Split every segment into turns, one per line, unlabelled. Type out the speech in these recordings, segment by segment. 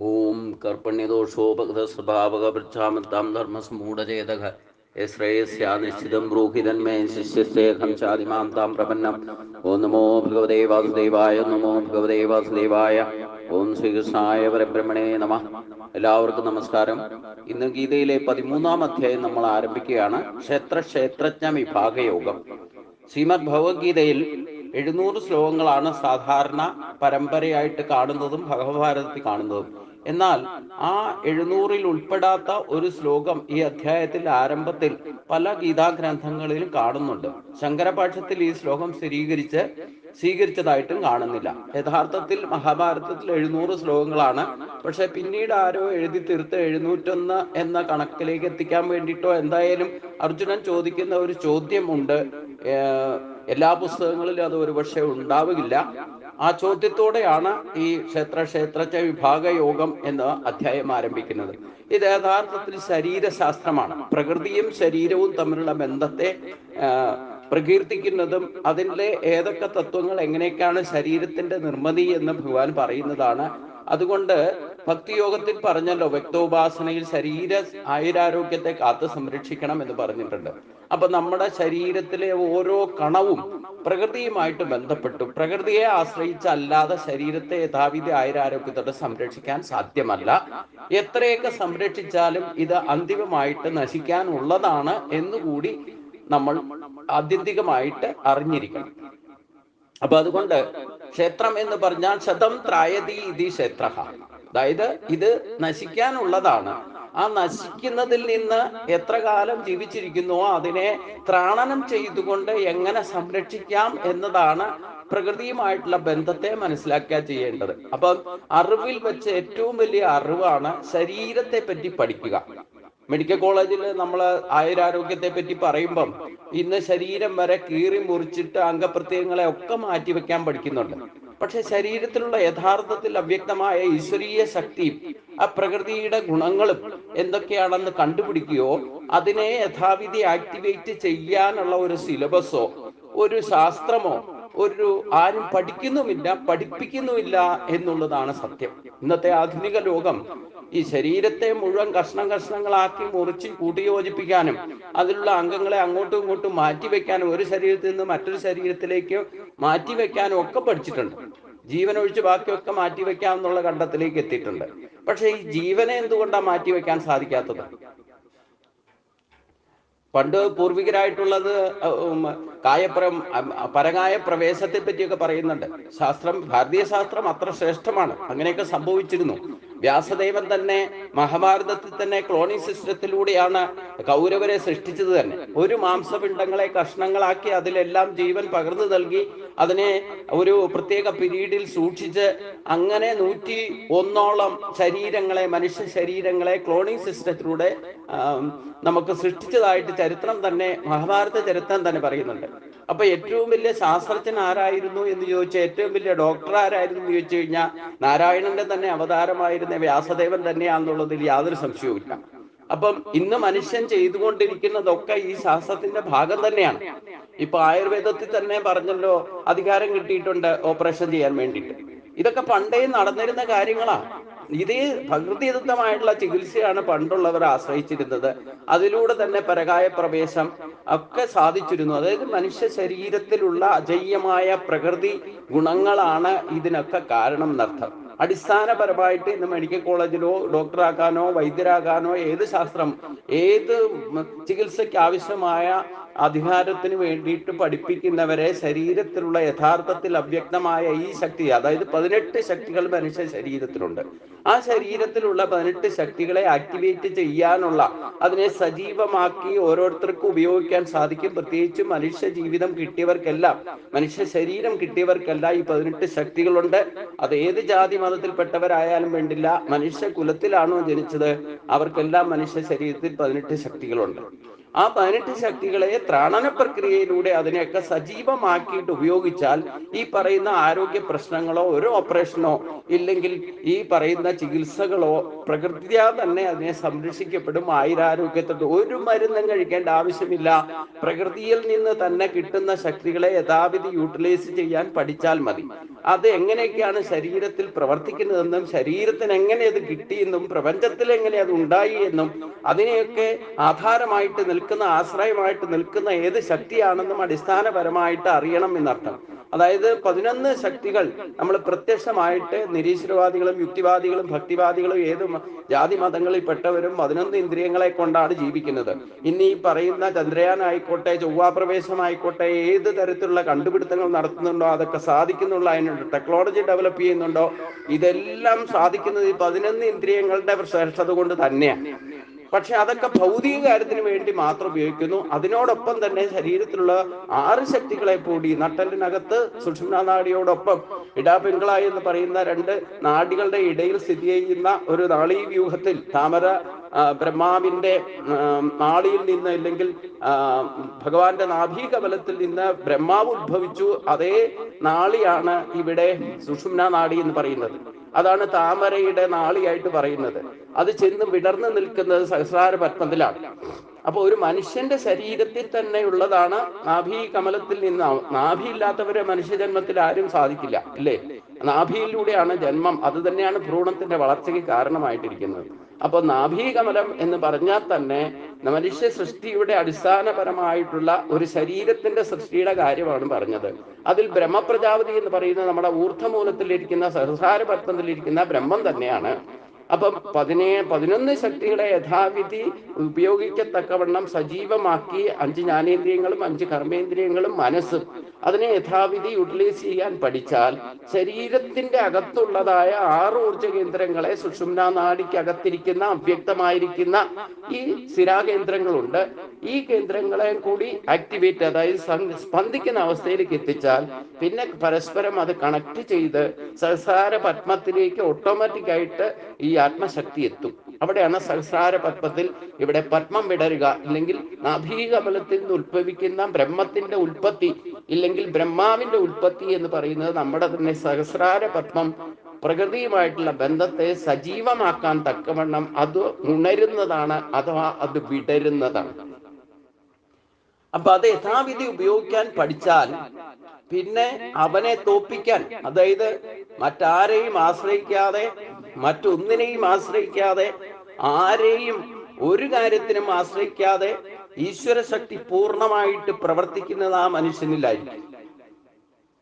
ഓം കർപ്പണ്യദോഷോപകൃതസ്വഭാവകൃച്ഛാമത്താം ധർമ്മസ്മൂഢചേതക യശ്രേയസ്യാനിശ്ചിതം ബ്രൂഹിതന്മേ ശിഷ്യസ്തേഹം ചാതിമാം താം പ്രപന്നം ഓം നമോ ഭഗവതേ വാസുദേവായ നമോ ഭഗവതേ വാസുദേവായ ഓം ശ്രീകൃഷ്ണായ പരബ്രഹ്മണേ നമ എല്ലാവർക്കും നമസ്കാരം. ഇന്ന് ഗീതയിലെ പതിമൂന്നാം അധ്യായം നമ്മൾ ആരംഭിക്കുകയാണ്. ക്ഷേത്ര ക്ഷേത്രജ്ഞ വിഭാഗയോഗം. ശ്രീമദ് ഭഗവത്ഗീതയിൽ എഴുന്നൂറ് ശ്ലോകങ്ങളാണ് സാധാരണ പരമ്പരയായിട്ട് കാണുന്നതും ഭഗവഭാരതത്തിൽ കാണുന്നതും. എന്നാൽ ആ എഴുന്നൂറിൽ ഉൾപ്പെടാത്ത ഒരു ശ്ലോകം ഈ അധ്യായത്തിന്റെ ആരംഭത്തിൽ പല ഗീതാഗ്രന്ഥങ്ങളിലും കാണുന്നുണ്ട്. ശങ്കരപാക്ഷത്തിൽ ഈ ശ്ലോകം സ്ഥിരീകരിച്ച് സ്വീകരിച്ചതായിട്ടും കാണുന്നില്ല. യഥാർത്ഥത്തിൽ മഹാഭാരതത്തിൽ എഴുന്നൂറ് ശ്ലോകങ്ങളാണ്. പക്ഷെ പിന്നീട് ആരോ എഴുതി തീർത്ത് എഴുന്നൂറ്റൊന്ന് എന്ന കണക്കിലേക്ക് എത്തിക്കാൻ വേണ്ടിയിട്ടോ എന്തായാലും അർജുനൻ ചോദിക്കുന്ന ഒരു ചോദ്യമുണ്ട്. എല്ലാ പുസ്തകങ്ങളിലും അത് ഒരുപക്ഷെ ഉണ്ടാവുകയില്ല ആ ചോദ്യത്തോടെയാണ് ഈ ക്ഷേത്ര ക്ഷേത്രജ്ഞ വിഭാഗ യോഗം എന്ന അധ്യായം ആരംഭിക്കുന്നത്. ഇത് യഥാർത്ഥത്തിൽ ശരീരശാസ്ത്രമാണ്. പ്രകൃതിയും ശരീരവും തമ്മിലുള്ള ബന്ധത്തെ പ്രകീർത്തിക്കുന്നതും അതിലെ ഏതൊക്കെ തത്വങ്ങൾ എങ്ങനെയൊക്കെയാണ് ശരീരത്തിന്റെ നിർമ്മിതി എന്ന് ഭഗവാൻ പറയുന്നതാണ്. അതുകൊണ്ട് ഭക്തിയോഗത്തിൽ പറഞ്ഞല്ലോ വ്യക്തോപാസനയിൽ ശരീര ആയുരാരോഗ്യത്തെ കാത്തു സംരക്ഷിക്കണം എന്ന് പറഞ്ഞിട്ടുണ്ട്. അപ്പൊ നമ്മുടെ ശരീരത്തിലെ ഓരോ കണവും പ്രകൃതിയുമായിട്ട് ബന്ധപ്പെട്ടു. പ്രകൃതിയെ ആശ്രയിച്ചല്ലാതെ ശരീരത്തെ യഥാവിധി ആയുരാരോഗ്യത്തോടെ സംരക്ഷിക്കാൻ സാധ്യമല്ല. എത്രയൊക്കെ സംരക്ഷിച്ചാലും ഇത് അന്തിമമായിട്ട് നശിക്കാനുള്ളതാണ് എന്നുകൂടി നമ്മൾ ആത്യന്തികമായിട്ട് അറിഞ്ഞിരിക്കണം. അപ്പൊ അതുകൊണ്ട് ക്ഷേത്രം എന്ന് പറഞ്ഞാൽ ശതം ത്രായതി ഇതി ക്ഷേത്ര അതായത് ഇത് നശിക്കാനുള്ളതാണ്. ആ നശിക്കുന്നതിൽ നിന്ന് എത്ര കാലം ജീവിച്ചിരിക്കുന്നുവോ അതിനെ ത്രാണനം ചെയ്തുകൊണ്ട് എങ്ങനെ സംരക്ഷിക്കാം എന്നതാണ് പ്രകൃതിയുമായിട്ടുള്ള ബന്ധത്തെ മനസ്സിലാക്കുക ചെയ്യേണ്ടത്. അപ്പം അറിവിൽ വെച്ച് ഏറ്റവും വലിയ അറിവാണ് ശരീരത്തെ പറ്റി പഠിക്കുക. മെഡിക്കൽ കോളേജിൽ നമ്മൾ ആയുരാരോഗ്യത്തെ പറ്റി പറയുമ്പം ഇന്ന് ശരീരം വരെ കീറി മുറിച്ചിട്ട് അംഗപ്രത്യങ്ങളെ ഒക്കെ മാറ്റി വെക്കാൻ പഠിക്കുന്നുണ്ട്. പക്ഷെ ശരീരത്തിലുള്ള യഥാർത്ഥത്തിൽ അവ്യക്തമായ ഈശ്വരീയ ശക്തിയും ആ പ്രകൃതിയുടെ ഗുണങ്ങളും എന്തൊക്കെയാണെന്ന് കണ്ടുപിടിക്കുകയോ അതിനെ യഥാവിധി ആക്ടിവേറ്റ് ചെയ്യാനുള്ള ഒരു സിലബസോ ഒരു ശാസ്ത്രമോ ഒരു ആരും പഠിക്കുന്നുമില്ല പഠിപ്പിക്കുന്നുമില്ല എന്നുള്ളതാണ് സത്യം. ഇന്നത്തെ ആധുനിക ലോകം ഈ ശരീരത്തെ മുഴുവൻ കഷ്ണം കഷ്ണങ്ങളാക്കി മുറിച്ച് കൂട്ടിയോജിപ്പിക്കാനും അതിലുള്ള അംഗങ്ങളെ അങ്ങോട്ടും ഇങ്ങോട്ടും മാറ്റിവെക്കാനും ഒരു ശരീരത്തിൽ നിന്ന് മറ്റൊരു ശരീരത്തിലേക്ക് മാറ്റിവെക്കാനും ഒക്കെ പഠിച്ചിട്ടുണ്ട്. ജീവൻ ഒഴിച്ച് ബാക്കിയൊക്കെ മാറ്റിവെക്കാം എന്നുള്ള കണ്ടത്തിലേക്ക് എത്തിയിട്ടുണ്ട്. പക്ഷേ ഈ ജീവനെ എന്തുകൊണ്ടാണ് മാറ്റിവെക്കാൻ സാധിക്കാത്തത്? പണ്ട് പൂർവികരായിട്ടുള്ളത് കായപ്ര പരകായ പ്രവേശത്തെ പറ്റിയൊക്കെ പറയുന്നുണ്ട്. ശാസ്ത്രം ഭാരതീയ ശാസ്ത്രം അത്ര ശ്രേഷ്ഠമാണ്. അങ്ങനെയൊക്കെ സംഭവിച്ചിരുന്നു. വ്യാസദേവൻ തന്നെ മഹാഭാരതത്തിൽ തന്നെ ക്ലോണിംഗ് സിസ്റ്റത്തിലൂടെയാണ് കൗരവരെ സൃഷ്ടിച്ചത് തന്നെ. ഒരു മാംസപിണ്ഡങ്ങളെ കഷ്ണങ്ങളാക്കി അതിലെല്ലാം ജീവൻ പകർന്നു നൽകി അതിനെ ഒരു പ്രത്യേക പിരീഡിൽ സൂക്ഷിച്ച് അങ്ങനെ നൂറ്റി ഒന്നോളം ശരീരങ്ങളെ മനുഷ്യ ശരീരങ്ങളെ ക്ലോണിംഗ് സിസ്റ്റത്തിലൂടെ നമുക്ക് സൃഷ്ടിച്ചതായിട്ട് ചരിത്രം തന്നെ മഹാഭാരത ചരിത്രം തന്നെ പറയുന്നുണ്ട്. അപ്പൊ ഏറ്റവും വലിയ ശാസ്ത്രജ്ഞൻ ആരായിരുന്നു എന്ന് ചോദിച്ചാൽ ഏറ്റവും വലിയ ഡോക്ടർ ആരായിരുന്നു എന്ന് ചോദിച്ചു കഴിഞ്ഞാൽ നാരായണന്റെ തന്നെ അവതാരമായിരുന്ന വ്യാസദേവൻ തന്നെയാണെന്നുള്ളതിൽ യാതൊരു സംശയവുമില്ല. അപ്പം ഇന്ന് മനുഷ്യൻ ചെയ്തുകൊണ്ടിരിക്കുന്നതൊക്കെ ഈ ശാസ്ത്രത്തിന്റെ ഭാഗം തന്നെയാണ്. ഇപ്പൊ ആയുർവേദത്തിൽ തന്നെ പറഞ്ഞല്ലോ അധികാരം കിട്ടിയിട്ടുണ്ട് ഓപ്പറേഷൻ ചെയ്യാൻ വേണ്ടിയിട്ട്. ഇതൊക്കെ പണ്ടേ നടന്നിരുന്ന കാര്യങ്ങളാ ഇതേ പ്രകൃതിദത്തമായിട്ടുള്ള ചികിത്സയാണ് പണ്ടുള്ളവർ ആശ്രയിച്ചിരുന്നത്. അതിലൂടെ തന്നെ പരകായ പ്രവേശം ഒക്കെ സാധിച്ചിരുന്നു. അതായത് മനുഷ്യ ശരീരത്തിലുള്ള അജയ്യമായ പ്രകൃതി ഗുണങ്ങളാണ് ഇതിനൊക്കെ കാരണം എന്നർത്ഥം. അടിസ്ഥാനപരമായിട്ട് ഇന്ന് മെഡിക്കൽ കോളേജിലോ ഡോക്ടറാക്കാനോ വൈദ്യരാകാനോ ഏത് ശാസ്ത്രം ഏത് ചികിത്സയ്ക്ക് ആവശ്യമായ അധികാരത്തിന് വേണ്ടിയിട്ട് പഠിപ്പിക്കുന്നവരെ ശരീരത്തിലുള്ള യഥാർത്ഥത്തിൽ അവ്യക്തമായ ഈ ശക്തി അതായത് പതിനെട്ട് ശക്തികൾ മനുഷ്യ ശരീരത്തിലുണ്ട്. ആ ശരീരത്തിലുള്ള പതിനെട്ട് ശക്തികളെ ആക്ടിവേറ്റ് ചെയ്യാനുള്ള അതിനെ സജീവമാക്കി ഓരോരുത്തർക്കും ഉപയോഗിക്കാൻ സാധിക്കും. പ്രത്യേകിച്ച് മനുഷ്യ ജീവിതം കിട്ടിയവർക്കെല്ലാം മനുഷ്യ ശരീരം കിട്ടിയവർക്കെല്ലാം ഈ പതിനെട്ട് ശക്തികളുണ്ട്. അത് ഏത് ജാതി മതത്തിൽപ്പെട്ടവരായാലും വേണ്ടില്ല മനുഷ്യ കുലത്തിലാണോ ജനിച്ചത് അവർക്കെല്ലാം മനുഷ്യ ശരീരത്തിൽ പതിനെട്ട് ശക്തികളുണ്ട്. ആ പതിനെട്ട് ശക്തികളെ ത്രാണന പ്രക്രിയയിലൂടെ അതിനെയൊക്കെ സജീവമാക്കിയിട്ട് ഉപയോഗിച്ചാൽ ഈ പറയുന്ന ആരോഗ്യ പ്രശ്നങ്ങളോ ഒരു ഓപ്പറേഷനോ ഇല്ലെങ്കിൽ ഈ പറയുന്ന ചികിത്സകളോ പ്രകൃതിയാ തന്നെ അതിനെ സംരക്ഷിക്കപ്പെടും. ആയുരാരോഗ്യത്തോട് ഒരു മരുന്നും കഴിക്കേണ്ട ആവശ്യമില്ല. പ്രകൃതിയിൽ നിന്ന് തന്നെ കിട്ടുന്ന ശക്തികളെ യഥാവിധി യൂട്ടിലൈസ് ചെയ്യാൻ പഠിച്ചാൽ മതി. അത് എങ്ങനെയൊക്കെയാണ് ശരീരത്തിൽ പ്രവർത്തിക്കുന്നതെന്നും ശരീരത്തിന് എങ്ങനെ അത് കിട്ടിയെന്നും പ്രപഞ്ചത്തിൽ എങ്ങനെ അത് ഉണ്ടായി എന്നും അതിനെയൊക്കെ ആധാരമായിട്ട് നിൽക്കുന്ന ആശ്രയമായിട്ട് നിൽക്കുന്ന ഏത് ശക്തിയാണെന്നും അടിസ്ഥാനപരമായിട്ട് അറിയണം എന്നർത്ഥം. അതായത് പതിനൊന്ന് ശക്തികൾ നമ്മൾ പ്രത്യക്ഷമായിട്ട് നിരീശ്വരവാദികളും യുക്തിവാദികളും ഭക്തിവാദികളും ഏത് ജാതി മതങ്ങളിൽ പെട്ടവരും പതിനൊന്ന് ഇന്ദ്രിയങ്ങളെ കൊണ്ടാണ് ജീവിക്കുന്നത്. ഇനി ഈ പറയുന്ന ചന്ദ്രയാൻ ആയിക്കോട്ടെ ചൊവ്വാപ്രവേശമായിക്കോട്ടെ ഏത് തരത്തിലുള്ള കണ്ടുപിടുത്തങ്ങൾ നടത്തുന്നുണ്ടോ അതൊക്കെ സാധിക്കുന്നുള്ള അതിനുണ്ട് ടെക്നോളജി ഡെവലപ്പ് ചെയ്യുന്നുണ്ടോ ഇതെല്ലാം സാധിക്കുന്നത് ഈ പതിനൊന്ന് ഇന്ദ്രിയങ്ങളുടെ ശ്രേഷ്ഠത കൊണ്ട് തന്നെയാണ്. പക്ഷെ അതൊക്കെ ഭൗതിക കാര്യത്തിന് വേണ്ടി മാത്രം ഉപയോഗിക്കുന്നു. അതിനോടൊപ്പം തന്നെ ശരീരത്തിലുള്ള ആറ് ശക്തികളെ കൂടി നട്ടലിനകത്ത് സുഷുമ്ന നാഡിയോടൊപ്പം ഇടാപിങ്കളായി എന്ന് പറയുന്ന രണ്ട് നാടികളുടെ ഇടയിൽ സ്ഥിതി ചെയ്യുന്ന ഒരു നാളീ വ്യൂഹത്തിൽ താമര ബ്രഹ്മാവിന്റെ നാളിയിൽ നിന്ന് അല്ലെങ്കിൽ ഭഗവാന്റെ നാഭീകമലത്തിൽ നിന്ന് ബ്രഹ്മാവ് ഉത്ഭവിച്ചു. അതേ നാളിയാണ് ഇവിടെ സുഷുമ്ന നാടി എന്ന് പറയുന്നത്. അതാണ് താമരയുടെ നാളിയായിട്ട് പറയുന്നത്. അത് ചെന്ന് വിടർന്നു നിൽക്കുന്നത് സഹസ്രാര പത്മത്തിലാണ്. അപ്പൊ ഒരു മനുഷ്യന്റെ ശരീരത്തിൽ തന്നെ ഉള്ളതാണ് നാഭി കമലത്തിൽ നിന്ന് നാഭി ഇല്ലാത്തവരെ മനുഷ്യജന്മത്തിൽ ആരും സാധിക്കില്ല അല്ലേ നാഭിയിലൂടെയാണ് ജന്മം. അത് തന്നെയാണ് ഭ്രൂണത്തിന്റെ വളർച്ചയ്ക്ക് കാരണമായിട്ടിരിക്കുന്നത്. അപ്പൊ നാഭീകമലം എന്ന് പറഞ്ഞാൽ തന്നെ മനുഷ്യ സൃഷ്ടിയുടെ അടിസ്ഥാനപരമായിട്ടുള്ള ഒരു ശരീരത്തിന്റെ സൃഷ്ടിയുടെ കാര്യമാണ് പറഞ്ഞത്. അതിൽ ബ്രഹ്മപ്രജാപതി എന്ന് പറയുന്നത് നമ്മുടെ ഊർധമൂലത്തിലിരിക്കുന്ന സഹസാര പത്മത്തിലിരിക്കുന്ന ബ്രഹ്മം തന്നെയാണ്. അപ്പം പതിനേ പതിനൊന്ന് ശക്തികളെ യഥാവിധി ഉപയോഗിക്കത്തക്കവണ്ണം സജീവമാക്കി അഞ്ച് ജ്ഞാനേന്ദ്രിയങ്ങളും അഞ്ച് കർമ്മേന്ദ്രിയങ്ങളും മനസ്സും അതിനെ യഥാവിധി യൂട്ടിലൈസ് ചെയ്യാൻ പഠിച്ചാൽ ശരീരത്തിന്റെ അകത്തുള്ളതായ ആറ് ഊർജ കേന്ദ്രങ്ങളെ സുഷുമ്ന നാടിക്കകത്തിരിക്കുന്ന അവ്യക്തമായിരിക്കുന്ന ഈ സ്ഥിരാകേന്ദ്രങ്ങളുണ്ട്. ഈ കേന്ദ്രങ്ങളെ കൂടി ആക്ടിവേറ്റ് അതായത് സ്പന്ദിക്കുന്ന അവസ്ഥയിലേക്ക് എത്തിച്ചാൽ പിന്നെ പരസ്പരം അത് കണക്ട് ചെയ്ത് സഹസാര പത്മത്തിലേക്ക് ഓട്ടോമാറ്റിക് ആയിട്ട് ഈ ആത്മശക്തി എത്തും അവിടെയാണ് സഹസ്രാര പത്മത്തിൽ ഇവിടെ പത്മം വിടരുക. ഇല്ലെങ്കിൽ നാഭീകമലത്തിൽ നിന്ന് ഉത്ഭവിക്കുന്ന ബ്രഹ്മത്തിന്റെ ഉൽപ്പത്തി ഇല്ലെങ്കിൽ ബ്രഹ്മാവിന്റെ ഉൽപ്പത്തി എന്ന് പറയുന്നത് നമ്മുടെ തന്നെ സഹസ്രാര പത്മം പ്രകൃതിയുമായിട്ടുള്ള ബന്ധത്തെ സജീവമാക്കാൻ തക്കവണ്ണം അത് ഉണരുന്നതാണ് അഥവാ അത് വിടരുന്നതാണ്. അപ്പൊ അത് യഥാവിധി ഉപയോഗിക്കാൻ പഠിച്ചാൽ പിന്നെ അവനെ തോപ്പിക്കാൻ അതായത് മറ്റാരെയും ആശ്രയിക്കാതെ മറ്റൊന്നിനെയും ആശ്രയിക്കാതെ ആരെയും ഒരു കാര്യത്തിനും ആശ്രയിക്കാതെ ഈശ്വര ശക്തി പൂർണമായിട്ട് പ്രവർത്തിക്കുന്നത് ആ മനുഷ്യനിലായിരിക്കും.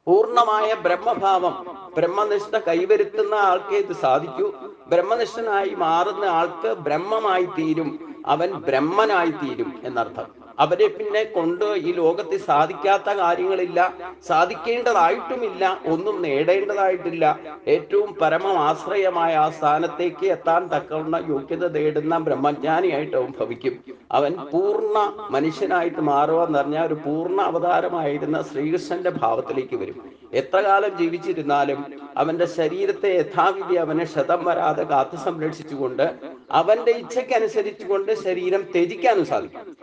പൂർണമായ ബ്രഹ്മഭാവം ബ്രഹ്മനിഷ്ഠ കൈവരുത്തുന്ന ആൾക്കേ ഇത് സാധിക്കൂ. ബ്രഹ്മനിഷ്ഠനായി മാറുന്ന ആൾക്ക് ബ്രഹ്മമായി തീരും അവൻ ബ്രഹ്മനായി തീരും എന്നർത്ഥം. അവരെ പിന്നെ കൊണ്ട് ഈ ലോകത്തിൽ സാധിക്കാത്ത കാര്യങ്ങളില്ല സാധിക്കേണ്ടതായിട്ടുമില്ല ഒന്നും നേടേണ്ടതായിട്ടില്ല. ഏറ്റവും പരമാശ്രയമായ ആ സ്ഥാനത്തേക്ക് എത്താൻ തക്കവണ്ണ യോഗ്യത തേടുന്ന ബ്രഹ്മജ്ഞാനിയായിട്ട് അവൻ ഭവിക്കും. അവൻ പൂർണ മനുഷ്യനായിട്ട് മാറുക എന്ന് പറഞ്ഞാൽ ഒരു പൂർണ അവതാരമായിരുന്ന ശ്രീകൃഷ്ണന്റെ ഭാവത്തിലേക്ക് വരും. എത്ര കാലം ജീവിച്ചിരുന്നാലും അവന്റെ ശരീരത്തെ യഥാവിധി അവനെ ക്ഷതം വരാതെ കാത്തു സംരക്ഷിച്ചുകൊണ്ട് അവന്റെ ഇച്ഛയ്ക്കനുസരിച്ചുകൊണ്ട് ശരീരം ത്യജിക്കാനും സാധിക്കും.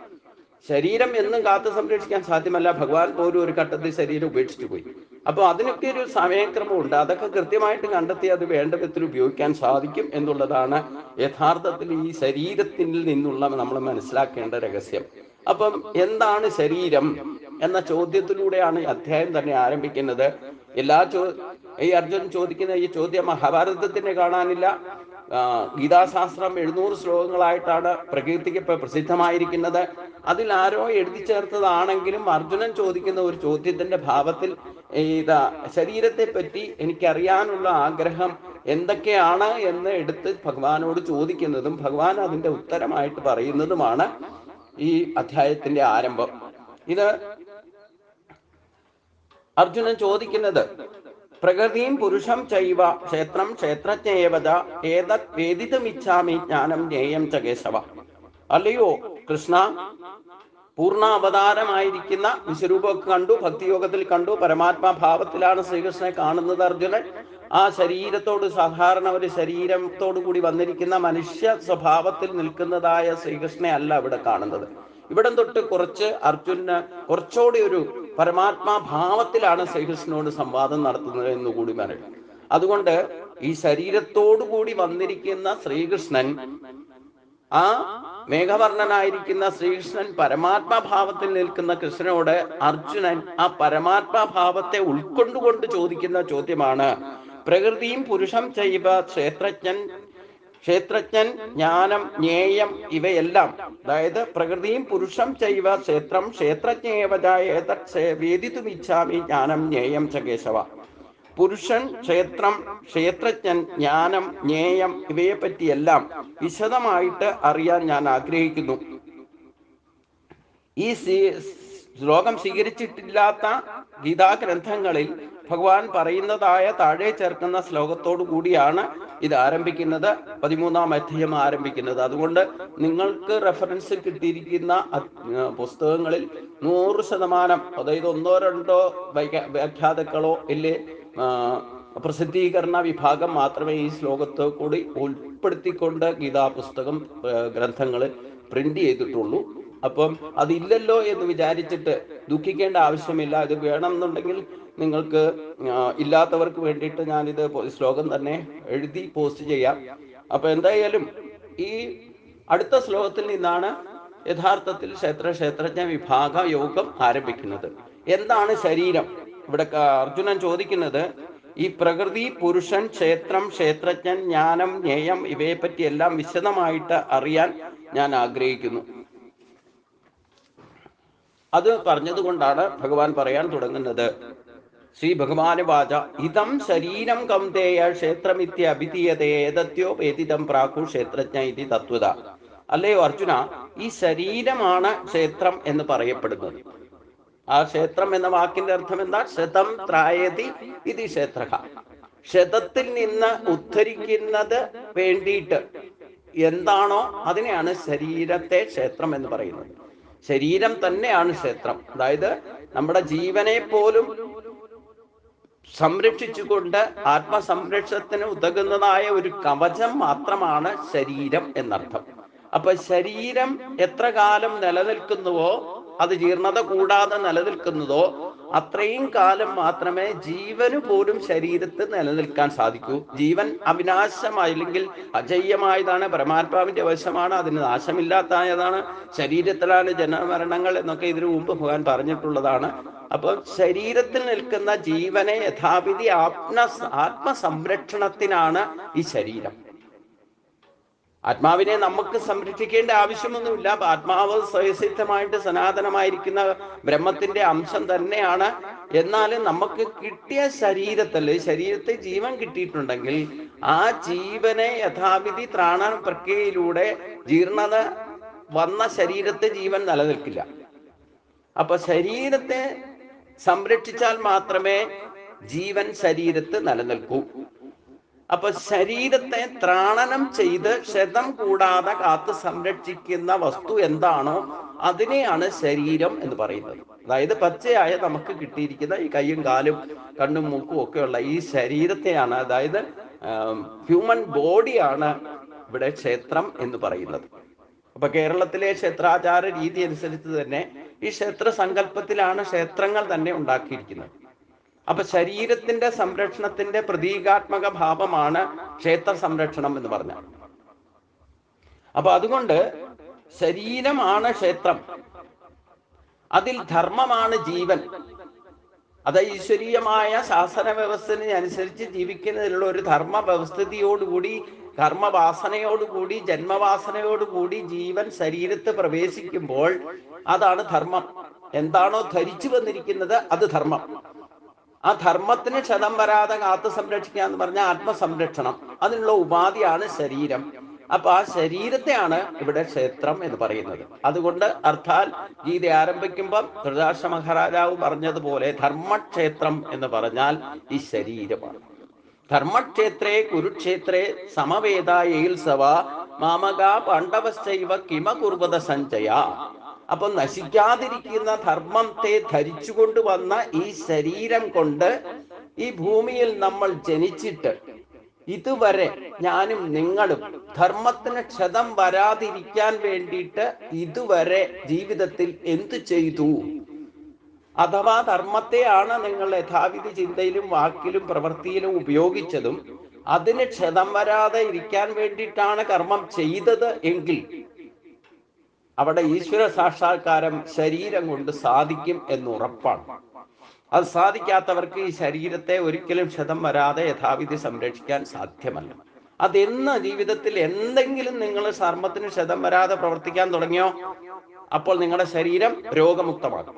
ശരീരം എന്നും കാത്തു സംരക്ഷിക്കാൻ സാധ്യമല്ല. ഭഗവാൻ പോലും ഒരു ഘട്ടത്തിൽ ശരീരം ഉപേക്ഷിച്ചു പോയി. അപ്പൊ അതിനൊക്കെ ഒരു സമയക്രമം ഉണ്ട് അതൊക്കെ കൃത്യമായിട്ട് കണ്ടെത്തി അത് വേണ്ട വിധത്തിൽ ഉപയോഗിക്കാൻ സാധിക്കും എന്നുള്ളതാണ് യഥാർത്ഥത്തിൽ ഈ ശരീരത്തിൽ നിന്നുള്ള നമ്മൾ മനസ്സിലാക്കേണ്ട രഹസ്യം. അപ്പം എന്താണ് ശരീരം എന്ന ചോദ്യത്തിലൂടെയാണ് അധ്യായം തന്നെ ആരംഭിക്കുന്നത്. എല്ലാ ചോ ഈ അർജുൻ ചോദിക്കുന്ന ഈ ചോദ്യം മഹാഭാരതത്തിന് കാണാനില്ല. ഗീതാശാസ്ത്രം എഴുന്നൂറ് ശ്ലോകങ്ങളായിട്ടാണ് പ്രകീർത്തിക്ക് പ്രസിദ്ധമായിരിക്കുന്നത്. അതിൽ ആരോ എഴുതി ചേർത്തതാണെങ്കിലും അർജുനൻ ചോദിക്കുന്ന ഒരു ചോദ്യത്തിന്റെ ഭാവത്തിൽ ഇതാ ശരീരത്തെ പറ്റി എനിക്കറിയാനുള്ള ആഗ്രഹം എന്തൊക്കെയാണ്? എന്ന് എടുത്ത് ഭഗവാനോട് ചോദിക്കുന്നതും ഭഗവാൻ അതിന്റെ ഉത്തരമായിട്ട് പറയുന്നതുമാണ് ഈ അധ്യായത്തിന്റെ ആരംഭം. ഇത് അർജുനൻ ചോദിക്കുന്നത് പ്രകൃതിയും പുരുഷം ചൈവ ക്ഷേത്രം ക്ഷേത്രജ്ഞേവത ഏതത് വേദിതമിച്ഛാമി ജ്ഞാനം ജ്ഞേയം ച കേശവ. അല്ലയോ കൃഷ്ണ? പൂർണ അവതാരമായിരിക്കുന്ന വിശ്വരൂപമൊക്കെ കണ്ടു ഭക്തിയോഗത്തിൽ കണ്ടു പരമാത്മാ ഭാവത്തിലാണ് ശ്രീകൃഷ്ണനെ കാണുന്നത് അർജുനൻ. ആ ശരീരത്തോട് സാധാരണ ഒരു ശരീരത്തോടു കൂടി വന്നിരിക്കുന്ന മനുഷ്യ സ്വഭാവത്തിൽ നിൽക്കുന്നതായ ശ്രീകൃഷ്ണനെ അല്ല ഇവിടെ കാണുന്നത്. ഇവിടം തൊട്ട് കുറച്ച് അർജുനന് കുറച്ചുകൂടി ഒരു പരമാത്മാ ഭാവത്തിലാണ് ശ്രീകൃഷ്ണനോട് സംവാദം നടത്തുന്നത് എന്ന് കൂടി പറയും. അതുകൊണ്ട് ഈ ശരീരത്തോടു കൂടി വന്നിരിക്കുന്ന ശ്രീകൃഷ്ണൻ ആ മേഘവർണനായിരിക്കുന്ന ശ്രീകൃഷ്ണൻ പരമാത്മാഭാവത്തിൽ നിൽക്കുന്ന കൃഷ്ണനോട് അർജുനൻ ആ പരമാത്മാഭാവത്തെ ഉൾക്കൊണ്ടുകൊണ്ട് ചോദിക്കുന്ന ചോദ്യമാണ് പ്രകൃതിയും പുരുഷം ചെയ്വ ക്ഷേത്രജ്ഞൻ ക്ഷേത്രജ്ഞൻ ജ്ഞാനം ജ്ഞേയം ഇവയെല്ലാം അതായത് പ്രകൃതിയും പുരുഷം ചെയ്വ ക്ഷേത്രം ക്ഷേത്രജ്ഞേവചാവേദിതുമിച്ഛാമി ജ്ഞാനം ജ്ഞേയം ച കേശവ. പുരുഷൻ ക്ഷേത്രം ക്ഷേത്രജ്ഞൻ ജ്ഞാനം ജ്ഞേയം ഇവയെ പറ്റിയെല്ലാം വിശദമായിട്ട് അറിയാൻ ഞാൻ ആഗ്രഹിക്കുന്നു. ഈ ശ്ലോകം സ്വീകരിച്ചിട്ടില്ലാത്ത ഗീതാഗ്രന്ഥങ്ങളിൽ ഭഗവാൻ പറയുന്നതായ താഴെ ചേർക്കുന്ന ശ്ലോകത്തോടു കൂടിയാണ് ഇത് ആരംഭിക്കുന്നത്. പതിമൂന്നാം അധ്യയം ആരംഭിക്കുന്നത്. അതുകൊണ്ട് നിങ്ങൾക്ക് റെഫറൻസ് കിട്ടിയിരിക്കുന്ന പുസ്തകങ്ങളിൽ നൂറ് ശതമാനം അതായത് ഒന്നോ രണ്ടോ വ്യാഖ്യാതാക്കളോ ഇല്ലേ പ്രസിദ്ധീകരണ വിഭാഗം മാത്രമേ ഈ ശ്ലോകത്തെ കൂടി ഉൾപ്പെടുത്തിക്കൊണ്ട് ഗീതാ പുസ്തകം ഗ്രന്ഥങ്ങൾ പ്രിന്റ് ചെയ്തിട്ടുള്ളൂ. അപ്പം അതില്ലല്ലോ എന്ന് വിചാരിച്ചിട്ട് ദുഃഖിക്കേണ്ട ആവശ്യമില്ല. ഇത് വേണമെന്നുണ്ടെങ്കിൽ നിങ്ങൾക്ക് ഇല്ലാത്തവർക്ക് വേണ്ടിയിട്ട് ഞാനിത് ശ്ലോകം തന്നെ എഴുതി പോസ്റ്റ് ചെയ്യാം. അപ്പൊ എന്തായാലും ഈ അടുത്ത ശ്ലോകത്തിൽ നിന്നാണ് യഥാർത്ഥത്തിൽ ക്ഷേത്ര ക്ഷേത്രജ്ഞ വിഭാഗ യോഗം ആരംഭിക്കുന്നത്. എന്താണ് ശരീരം? ഇവിടെ അർജുനൻ ചോദിക്കുന്നത് ഈ പ്രകൃതി പുരുഷൻ ക്ഷേത്രം ക്ഷേത്രജ്ഞൻ ജ്ഞാനം ജ്ഞേയം ഇവയെ പറ്റി എല്ലാം വിശദമായിട്ട് അറിയാൻ ഞാൻ ആഗ്രഹിക്കുന്നു. അത് പറഞ്ഞതുകൊണ്ടാണ് ഭഗവാൻ പറയാൻ തുടങ്ങുന്നത്. ശ്രീ ഭഗവാന് വാച ഇതം ശരീരം കൗന്ദേയ ക്ഷേത്രമിത്യ അഭിധീയതേ ഏതത്യോ വേദിതം പ്രാക്കു ക്ഷേത്രജ്ഞ ഇതി തത്വത. അല്ലയോ അർജുന ഈ ശരീരമാണ് ക്ഷേത്രം എന്ന് പറയപ്പെടുന്നത്. ആ ക്ഷേത്രം എന്ന വാക്കിന്റെ അർത്ഥം എന്താ? ശതം ത്രായതി ഇതി ക്ഷേത്ര. ക്ഷതത്തിൽ നിന്ന് ഉദ്ധരിക്കുന്നത് വേണ്ടിയിട്ട് എന്താണോ അതിനെയാണ് ശരീരത്തെ ക്ഷേത്രം എന്ന് പറയുന്നത്. ശരീരം തന്നെയാണ് ക്ഷേത്രം. അതായത് നമ്മുടെ ജീവനെ പോലും സംരക്ഷിച്ചുകൊണ്ട് ആത്മസംരക്ഷണത്തിന് ഉതകുന്നതായ ഒരു കവചം മാത്രമാണ് ശരീരം എന്നർത്ഥം. അപ്പൊ ശരീരം എത്ര കാലം നിലനിൽക്കുന്നുവോ അത് ജീർണത കൂടാതെ നിലനിൽക്കുന്നതോ അത്രയും കാലം മാത്രമേ ജീവന് പോലും ശരീരത്ത് നിലനിൽക്കാൻ സാധിക്കൂ. ജീവൻ അവിനാശമായില്ലെങ്കിൽ അജയ്യമായതാണ് പരമാത്മാവിന്റെ വശമാണ് അതിന് നാശമില്ലാത്തതാണ് ശരീരത്തിലാണ് ജനമരണങ്ങൾ എന്നൊക്കെ ഇതിനു മുമ്പ് ഭഗവാൻ പറഞ്ഞിട്ടുള്ളതാണ്. അപ്പൊ ശരീരത്തിൽ നിൽക്കുന്ന ജീവനെ യഥാവിധി ആത്മ ആത്മസംരക്ഷണത്തിനാണ് ഈ ശരീരം. ആത്മാവിനെ നമുക്ക് സംരക്ഷിക്കേണ്ട ആവശ്യമൊന്നുമില്ല. ആത്മാവ് സ്വയസിദ്ധമായിട്ട് സനാതനമായിരിക്കുന്ന ബ്രഹ്മത്തിന്റെ അംശം തന്നെയാണ്. എന്നാലും നമുക്ക് കിട്ടിയ ശരീരത്തിൽ ശരീരത്തെ ജീവൻ കിട്ടിയിട്ടുണ്ടെങ്കിൽ ആ ജീവനെ യഥാവിധി ത്രാണ പ്രക്രിയയിലൂടെ ജീർണത വന്ന ശരീരത്തെ ജീവൻ നിലനിൽക്കില്ല. അപ്പൊ ശരീരത്തെ സംരക്ഷിച്ചാൽ മാത്രമേ ജീവൻ ശരീരത്ത് നിലനിൽക്കൂ. അപ്പൊ ശരീരത്തെ ത്രാണനം ചെയ്ത് ക്ഷതം കൂടാതെ കാത്ത് സംരക്ഷിക്കുന്ന വസ്തു എന്താണോ? അതിനെയാണ് ശരീരം എന്ന് പറയുന്നത്. അതായത് പച്ചയായ നമുക്ക് കിട്ടിയിരിക്കുന്ന ഈ കൈയും കാലും കണ്ണും മൂക്കും ഒക്കെയുള്ള ഈ ശരീരത്തെയാണ് അതായത് ഹ്യൂമൻ ബോഡിയാണ് ഇവിടെ ക്ഷേത്രം എന്ന് പറയുന്നത്. അപ്പൊ കേരളത്തിലെ ക്ഷേത്രാചാര രീതി അനുസരിച്ച് തന്നെ ഈ ക്ഷേത്ര സങ്കല്പത്തിലാണ് ക്ഷേത്രങ്ങൾ തന്നെ ഉണ്ടാക്കിയിരിക്കുന്നത്. അപ്പൊ ശരീരത്തിന്റെ സംരക്ഷണത്തിന്റെ പ്രതീകാത്മക ഭാവമാണ് ക്ഷേത്ര സംരക്ഷണം എന്ന് പറഞ്ഞ അപ്പൊ അതുകൊണ്ട് ശരീരമാണ് ക്ഷേത്രം. അതിൽ ധർമ്മമാണ് ജീവൻ. അത് ഈശ്വരീയമായ ശാസന വ്യവസ്ഥനെ അനുസരിച്ച് ജീവിക്കുന്നതിനുള്ള ഒരു ധർമ്മ വ്യവസ്ഥിതിയോടുകൂടി കർമ്മവാസനയോടുകൂടി ജന്മവാസനയോടുകൂടി ജീവൻ ശരീരത്ത് പ്രവേശിക്കുമ്പോൾ അതാണ് ധർമ്മം. എന്താണോ ധരിച്ചു വന്നിരിക്കുന്നത് അത് ധർമ്മം. ആ ധർമ്മത്തിന് ക്ഷതം വരാതെ കാത്തു സംരക്ഷിക്കുക എന്ന് പറഞ്ഞാൽ ആത്മസംരക്ഷണം. അതിനുള്ള ഉപാധിയാണ് ശരീരം. അപ്പൊ ആ ശരീരത്തെയാണ് ഇവിടെ ക്ഷേത്രം എന്ന് പറയുന്നത്. അതുകൊണ്ട് അർത്ഥാൽ ഗീത ആരംഭിക്കുമ്പം ധൃതാക്ഷ മഹാരാജാവ് പറഞ്ഞതുപോലെ ധർമ്മക്ഷേത്രം എന്ന് പറഞ്ഞാൽ ഈ ശരീരമാണ്. ധർമ്മക്ഷേത്രേ കുരുക്ഷേത്രേ സമവേദ ഏൽസവ മാമക പാണ്ഡവശ്ചൈവ കിമകുർവത സഞ്ചയ അപ്പൊ നശിക്കാതിരിക്കുന്ന ധർമ്മത്തെ ധരിച്ചുകൊണ്ട് വന്ന ഈ ശരീരം കൊണ്ട് ഈ ഭൂമിയിൽ നമ്മൾ ജനിച്ചിട്ട് ഇതുവരെ ഞാനും നിങ്ങളും ധർമ്മത്തിന് ക്ഷതം വരാതിരിക്കാൻ വേണ്ടിയിട്ട് ഇതുവരെ ജീവിതത്തിൽ എന്തു ചെയ്തു? അഥവാ ധർമ്മത്തെയാണ് നിങ്ങൾ യഥാവിധി ചിന്തയിലും വാക്കിലും പ്രവൃത്തിയിലും ഉപയോഗിച്ചതും അതിന് ക്ഷതം വരാതെ ഇരിക്കാൻ വേണ്ടിയിട്ടാണ് കർമ്മം ചെയ്തത് എങ്കിൽ അവിടെ ഈശ്വര സാക്ഷാത്കാരം ശരീരം കൊണ്ട് സാധിക്കും എന്ന് ഉറപ്പാണ്. അത് സാധിക്കാത്തവർക്ക് ഈ ശരീരത്തെ ഒരിക്കലും ക്ഷതം വരാതെ യഥാവിധി സംരക്ഷിക്കാൻ സാധ്യമല്ല. അതെന്ന ജീവിതത്തിൽ എന്തെങ്കിലും നിങ്ങൾ സർമ്മത്തിന് ക്ഷതം വരാതെ പ്രവർത്തിക്കാൻ തുടങ്ങിയോ? അപ്പോൾ നിങ്ങളുടെ ശരീരം രോഗമുക്തമാകും.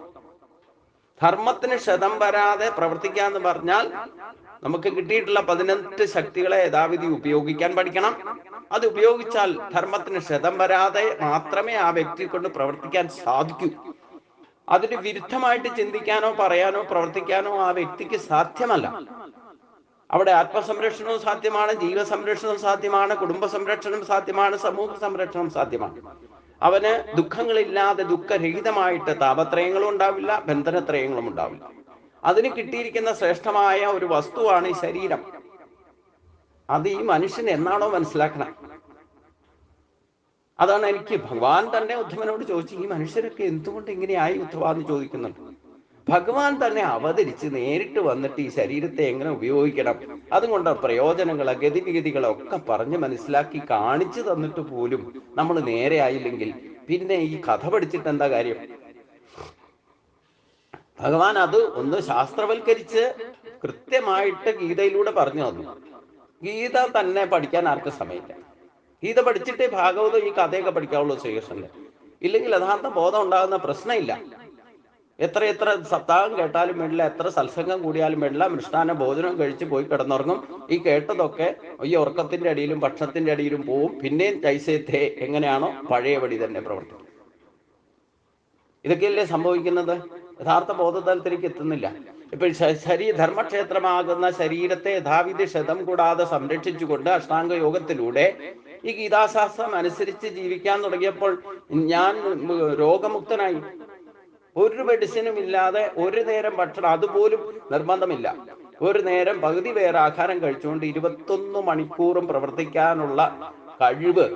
ധർമ്മത്തിന് ക്ഷതം വരാതെ പ്രവർത്തിക്കാന്ന് പറഞ്ഞാൽ നമുക്ക് കിട്ടിയിട്ടുള്ള പതിനെട്ട് ശക്തികളെ യഥാവിധി ഉപയോഗിക്കാൻ പഠിക്കണം. അത് ഉപയോഗിച്ചാൽ ധർമ്മത്തിന് ക്ഷതം വരാതെ മാത്രമേ ആ വ്യക്തി കൊണ്ട് പ്രവർത്തിക്കാൻ സാധിക്കൂ. അതിന് വിരുദ്ധമായിട്ട് ചിന്തിക്കാനോ പറയാനോ പ്രവർത്തിക്കാനോ ആ വ്യക്തിക്ക് സാധ്യമല്ല. അവിടെ ആത്മസംരക്ഷണവും സാധ്യമാണ് ജീവസംരക്ഷണവും സാധ്യമാണ് കുടുംബ സംരക്ഷണം സാധ്യമാണ് സമൂഹ സംരക്ഷണം സാധ്യമാണ്. അവന് ദുഃഖങ്ങളില്ലാതെ ദുഃഖരഹിതമായിട്ട് താപത്രയങ്ങളും ഉണ്ടാവില്ല ബന്ധനത്രയങ്ങളും ഉണ്ടാവില്ല. അതിന് കിട്ടിയിരിക്കുന്ന ശ്രേഷ്ഠമായ ഒരു വസ്തുവാണ് ഈ ശരീരം. അത് ഈ മനുഷ്യൻ എന്നാണോ മനസ്സിലാക്കണം? അതാണ് എനിക്ക് ഭഗവാൻ തന്നെ ഉദ്ധവനോട് ചോദിച്ചു ഈ മനുഷ്യരൊക്കെ എന്തുകൊണ്ട് ഇങ്ങനെയായി ഉദ്ധവാന്ന് ചോദിക്കുന്നുണ്ട് ഭഗവാൻ തന്നെ അവതരിച്ച് നേരിട്ട് വന്നിട്ട് ഈ ശരീരത്തെ എങ്ങനെ ഉപയോഗിക്കണം? അതുകൊണ്ട് പ്രയോജനങ്ങളെ ഗതിവിഗതികളെ ഒക്കെ പറഞ്ഞ് മനസ്സിലാക്കി കാണിച്ചു തന്നിട്ട് പോലും നമ്മൾ നേരെ ആയില്ലെങ്കിൽ പിന്നെ ഈ കഥ പഠിച്ചിട്ട് എന്താ കാര്യം? ഭഗവാൻ അത് ഒന്ന് ശാസ്ത്രവൽക്കരിച്ച് കൃത്യമായിട്ട് ഗീതയിലൂടെ പറഞ്ഞു തന്നു. ഗീത തന്നെ പഠിക്കാൻ ആർക്കും സമയമില്ല. ഗീത പഠിച്ചിട്ടേ ഭാഗവതം ഈ കഥയൊക്കെ പഠിക്കാവുള്ളൂ ശ്രീകൃഷ്ണന്റെ ഇല്ലെങ്കിൽ യഥാർത്ഥ ബോധം ഉണ്ടാകുന്ന പ്രശ്നമില്ല. എത്ര എത്ര സപ്താഹം കേട്ടാലും വേണ്ടില്ല എത്ര സത്സംഗം കൂടിയാലും വേണ്ടില്ല മൃഷ്ടാന ഭോജനം കഴിച്ച് പോയി കിടന്നുറങ്ങും. ഈ കേട്ടതൊക്കെ ഈ ഉറക്കത്തിന്റെ അടിയിലും ഭക്ഷണത്തിന്റെ അടിയിലും പോവും. പിന്നെയും ജൈസേത്തെ എങ്ങനെയാണോ പഴയപടി തന്നെ പ്രവർത്തിക്കും. ഇതൊക്കെയല്ലേ സംഭവിക്കുന്നത്? യഥാർത്ഥ ബോധതലത്തിലേക്ക് എത്തുന്നില്ല. ഇപ്പൊ ശരീ ധർമ്മക്ഷേത്രമാകുന്ന ശരീരത്തെ യഥാവിധി ക്ഷതം കൂടാതെ സംരക്ഷിച്ചുകൊണ്ട് അഷ്ടാംഗ യോഗത്തിലൂടെ ഈ ഗീതാശാസ്ത്രം അനുസരിച്ച് ജീവിക്കാൻ തുടങ്ങിയപ്പോൾ ഞാൻ രോഗമുക്തനായി. ഒരു മെഡിസിനും ഇല്ലാതെ ഒരു നേരം ഭക്ഷണം അതുപോലും നിർബന്ധമില്ല. ഒരു നേരം പകുതി പേർ ആഹാരം കഴിച്ചുകൊണ്ട് ഇരുപത്തൊന്ന് മണിക്കൂറും പ്രവർത്തിക്കാനുള്ള കഴിവ്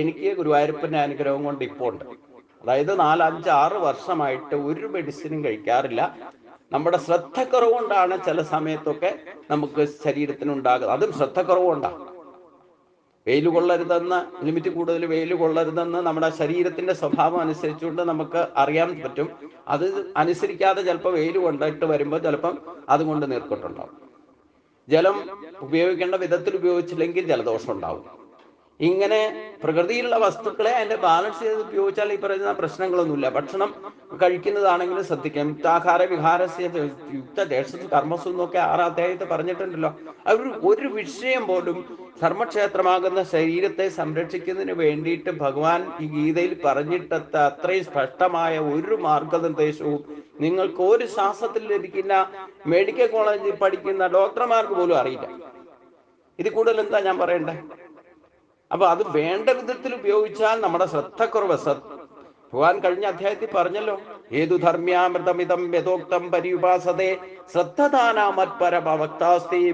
എനിക്ക് ഗുരുവായൂരപ്പന്റെ അനുഗ്രഹം കൊണ്ട് ഇപ്പോൾ ഉണ്ട് അതായത് നാല് അഞ്ച് ആറ് വർഷമായിട്ട് ഒരു മെഡിസിനും കഴിക്കാറില്ല. നമ്മുടെ ശ്രദ്ധക്കുറവുകൊണ്ടാണ് ചില സമയത്തൊക്കെ നമുക്ക് ശരീരത്തിന് ഉണ്ടാകുന്നത്. അതും ശ്രദ്ധക്കുറവുകൊണ്ടാണ് വെയിൽ കൊള്ളരുതെന്ന് ലിമിറ്റ് കൂടുതൽ വെയിൽ കൊള്ളരുതെന്ന് നമ്മുടെ ശരീരത്തിന്റെ സ്വഭാവം അനുസരിച്ചുകൊണ്ട് നമുക്ക് അറിയാൻ പറ്റും. അത് അനുസരിക്കാതെ ചിലപ്പോൾ വെയിൽ കൊണ്ടിട്ട് വരുമ്പോൾ ചിലപ്പം അതുകൊണ്ട് നീർക്കൊട്ടുണ്ടാവും. ജലം ഉപയോഗിക്കേണ്ട വിധത്തിൽ ഉപയോഗിച്ചില്ലെങ്കിൽ ജലദോഷം ഉണ്ടാവും. ഇങ്ങനെ പ്രകൃതിയിലുള്ള വസ്തുക്കളെ അതിന്റെ ബാലൻസ് ചെയ്ത് ഉപയോഗിച്ചാൽ ഈ പറയുന്ന പ്രശ്നങ്ങളൊന്നുമില്ല. ഭക്ഷണം കഴിക്കുന്നതാണെങ്കിലും ശ്രദ്ധിക്കാം. യുക്താഹാര വിഹാരസ്യ യുക്ത ദേശത്ത് കർമ്മസു എന്നൊക്കെ ആറ് അധ്യായത്തെ പറഞ്ഞിട്ടുണ്ടല്ലോ. അവർ ഒരു വിഷയം പോലും ധർമ്മക്ഷേത്രമാകുന്ന ശരീരത്തെ സംരക്ഷിക്കുന്നതിന് വേണ്ടിയിട്ട് ഭഗവാൻ ഈ ഗീതയിൽ പറഞ്ഞിട്ടത്ത അത്രയും സ്പഷ്ടമായ ഒരു മാർഗനിർദ്ദേശവും നിങ്ങൾക്ക് ഒരു ശാസ്ത്രത്തിൽ ലഭിക്കുന്ന മെഡിക്കൽ കോളേജിൽ പഠിക്കുന്ന ഡോക്ടർമാർക്ക് പോലും അറിയില്ല. ഇത് കൂടുതൽ എന്താ ഞാൻ പറയണ്ടേ? അപ്പൊ അത് വേണ്ട വിധത്തിൽ ഉപയോഗിച്ചാൽ നമ്മുടെ ശ്രദ്ധ ശ്രദ്ധക്കുറവ് ഭഗവാൻ കഴിഞ്ഞ അധ്യായത്തിൽ പറഞ്ഞല്ലോ. ഏതു ധർമ്മ്യാമൃതമിതം യഥോക്തം പരിയുപാസതേ ശ്രദ്ധദാനാമത്പരമവക്താസ്തി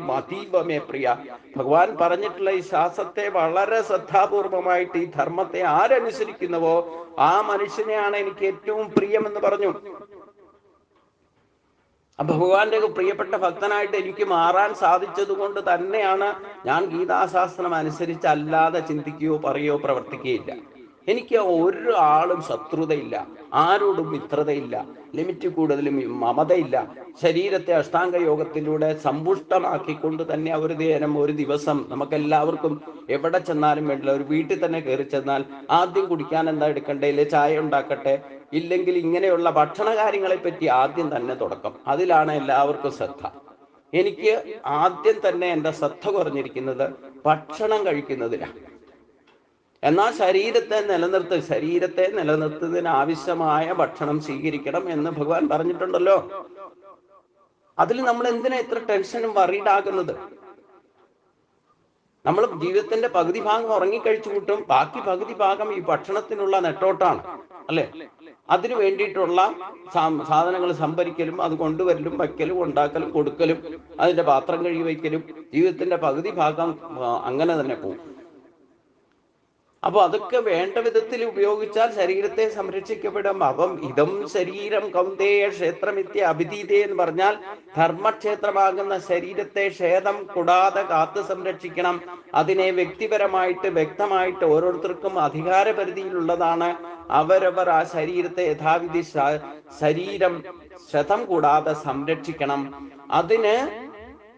പ്രിയ. ഭഗവാൻ പറഞ്ഞിട്ടുള്ള ഈ ശാസ്ത്രത്തെ വളരെ ശ്രദ്ധാപൂർവമായിട്ട് ഈ ധർമ്മത്തെ ആരനുസരിക്കുന്നുവോ ആ മനുഷ്യനെയാണ് എനിക്ക് ഏറ്റവും പ്രിയമെന്ന് പറഞ്ഞു. ഭഗവാന്റെ പ്രിയപ്പെട്ട ഭക്തനായിട്ട് എനിക്ക് മാറാൻ സാധിച്ചത് കൊണ്ട് തന്നെയാണ് ഞാൻ ഗീതാശാസ്ത്രം അനുസരിച്ച് അല്ലാതെ ചിന്തിക്കുകയോ പറയുകയോ പ്രവർത്തിക്കുകയില്ല. എനിക്ക് ഒരു ആളും ശത്രുതയില്ല. ആരോടും മിത്രതയില്ല. ലിമിറ്റ് കൂടുതലും മമതയില്ല. ശരീരത്തെ അഷ്ടാംഗ യോഗത്തിലൂടെ സമ്പുഷ്ടമാക്കിക്കൊണ്ട് തന്നെ ഒരു നേരം ഒരു ദിവസം നമുക്കെല്ലാവർക്കും എവിടെ ചെന്നാലും വേണ്ടില്ല. ഒരു വീട്ടിൽ തന്നെ കയറി ചെന്നാൽ ആദ്യം കുടിക്കാൻ എന്താ എടുക്കണ്ടേ? ചായ ഉണ്ടാക്കട്ടെ? ഇല്ലെങ്കിൽ ഇങ്ങനെയുള്ള ഭക്ഷണ കാര്യങ്ങളെ പറ്റി ആദ്യം തന്നെ തുടക്കം. അതിലാണ് എല്ലാവർക്കും ശ്രദ്ധ. എനിക്ക് ആദ്യം തന്നെ എന്റെ ശ്രദ്ധ കുറഞ്ഞിരിക്കുന്നത് ഭക്ഷണം കഴിക്കുന്നതിലാണ് എന്നാൽ ശരീരത്തെ നിലനിർത്ത് ശരീരത്തെ നിലനിർത്തുന്നതിന് ആവശ്യമായ ഭക്ഷണം സ്വീകരിക്കണം എന്ന് ഭഗവാൻ പറഞ്ഞിട്ടുണ്ടല്ലോ. അതിൽ നമ്മൾ എന്തിനാ ഇത്ര ടെൻഷനും വറീഡാകുന്നത് നമ്മൾ ജീവിതത്തിന്റെ പകുതി ഭാഗം ഉറങ്ങിക്കഴിച്ചു കൂട്ടും ബാക്കി പകുതി ഭാഗം ഈ ഭക്ഷണത്തിനുള്ള നെട്ടോട്ടാണ് അല്ലെ? അതിനു വേണ്ടിയിട്ടുള്ള സാധനങ്ങൾ സംഭരിക്കലും അത് കൊണ്ടുവരലും വയ്ക്കലും ഉണ്ടാക്കലും കൊടുക്കലും അതിന്റെ പാത്രം കഴുകി വയ്ക്കലും ജീവിതത്തിന്റെ പകുതി ഭാഗം അങ്ങനെ തന്നെ പോകും. അപ്പൊ അതൊക്കെ വേണ്ട വിധത്തിൽ ഉപയോഗിച്ചാൽ ശരീരത്തെ സംരക്ഷിക്കപ്പെടും. അപ്പം ഇതം ശരീരം കൗന്ദേയ ക്ഷേത്രമിത്യ അഭിതീതേ എന്ന് പറഞ്ഞാൽ ധർമ്മക്ഷേത്രമാകുന്ന ശരീരത്തെ ക്ഷേതം കൂടാതെ കാത്തു സംരക്ഷിക്കണം. അതിനെ വ്യക്തിപരമായിട്ട് വ്യക്തമായിട്ട് ഓരോരുത്തർക്കും അധികാര പരിധിയിലുള്ളതാണ് അവരവർ ആ ശരീരത്തെ യഥാവിധി ശരീരം ക്ഷതം കൂടാതെ സംരക്ഷിക്കണം. അതിന്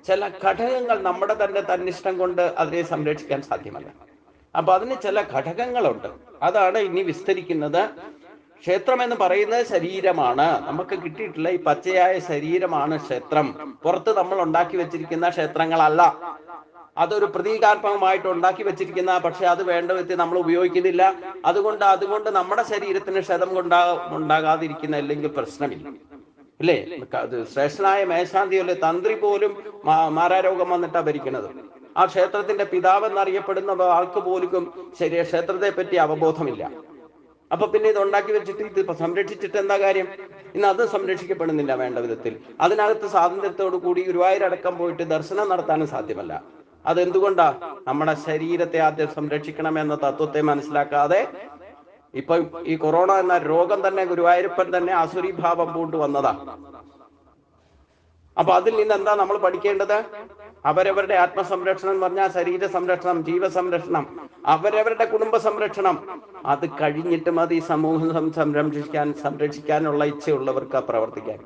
ചില ഘടകങ്ങൾ നമ്മുടെ തന്നെ തന്നിഷ്ടം കൊണ്ട് അതിനെ സംരക്ഷിക്കാൻ സാധ്യമല്ല. അപ്പൊ അതിന് ചില ഘടകങ്ങളുണ്ട്. അതാണ് ഇനി വിസ്തരിക്കുന്നത്. ക്ഷേത്രം എന്ന് പറയുന്നത് ശരീരമാണ്. നമുക്ക് കിട്ടിയിട്ടുള്ള ഈ പച്ചയായ ശരീരമാണ് ക്ഷേത്രം. പുറത്ത് നമ്മൾ ഉണ്ടാക്കി വെച്ചിരിക്കുന്ന ക്ഷേത്രങ്ങളല്ല. അതൊരു പ്രതീകാത്മകമായിട്ട് ഉണ്ടാക്കി വെച്ചിരിക്കുന്ന പക്ഷെ അത് വേണ്ട വിധത്തിൽ നമ്മൾ ഉപയോഗിക്കുന്നില്ല. അതുകൊണ്ട് അതുകൊണ്ട് നമ്മുടെ ശരീരത്തിന് ക്ഷതം കൊണ്ടാ ഉണ്ടാകാതിരിക്കുന്ന അല്ലെങ്കിൽ പ്രശ്നമില്ല. അല്ലേ ശ്രേഷ്ഠനായ മേശാന്തി അല്ലെ തന്ത്രി പോലും മാരാരോഗം വന്നിട്ടാ ഭരിക്കുന്നത് ആ ക്ഷേത്രത്തിന്റെ പിതാവ് എന്നറിയപ്പെടുന്ന ആൾക്ക് പോലും ശരി ക്ഷേത്രത്തെ പറ്റി അവബോധമില്ല. അപ്പൊ പിന്നെ ഇത് ഉണ്ടാക്കി വെച്ചിട്ട് ഇത് സംരക്ഷിച്ചിട്ട് എന്താ കാര്യം? ഇന്ന് അത് സംരക്ഷിക്കപ്പെടുന്നില്ല വേണ്ട വിധത്തിൽ. അതിനകത്ത് സ്വാതന്ത്ര്യത്തോടു കൂടി ഗുരുവായൂരടക്കം പോയിട്ട് ദർശനം നടത്താനും സാധ്യമല്ല. അതെന്തുകൊണ്ടാ? നമ്മുടെ ശരീരത്തെ ആദ്യം സംരക്ഷിക്കണം എന്ന തത്വത്തെ മനസ്സിലാക്കാതെ ഇപ്പൊ ഈ കൊറോണ എന്ന രോഗം തന്നെ ഗുരുവായൂരപ്പൻ തന്നെ അസുരീഭാവം പൂണ്ടു വന്നതാ. അപ്പൊ അതിൽ നിന്ന് എന്താ നമ്മൾ പഠിക്കേണ്ടത്? അവരവരുടെ ആത്മസംരക്ഷണം എന്ന് പറഞ്ഞാൽ ശരീര സംരക്ഷണം ജീവസംരക്ഷണം അവരവരുടെ കുടുംബ സംരക്ഷണം അത് കഴിഞ്ഞിട്ട് മതി സമൂഹം സംരക്ഷിക്കാൻ സംരക്ഷിക്കാനുള്ള ഇച്ഛയുള്ളവർക്ക് പ്രവർത്തിക്കാൻ.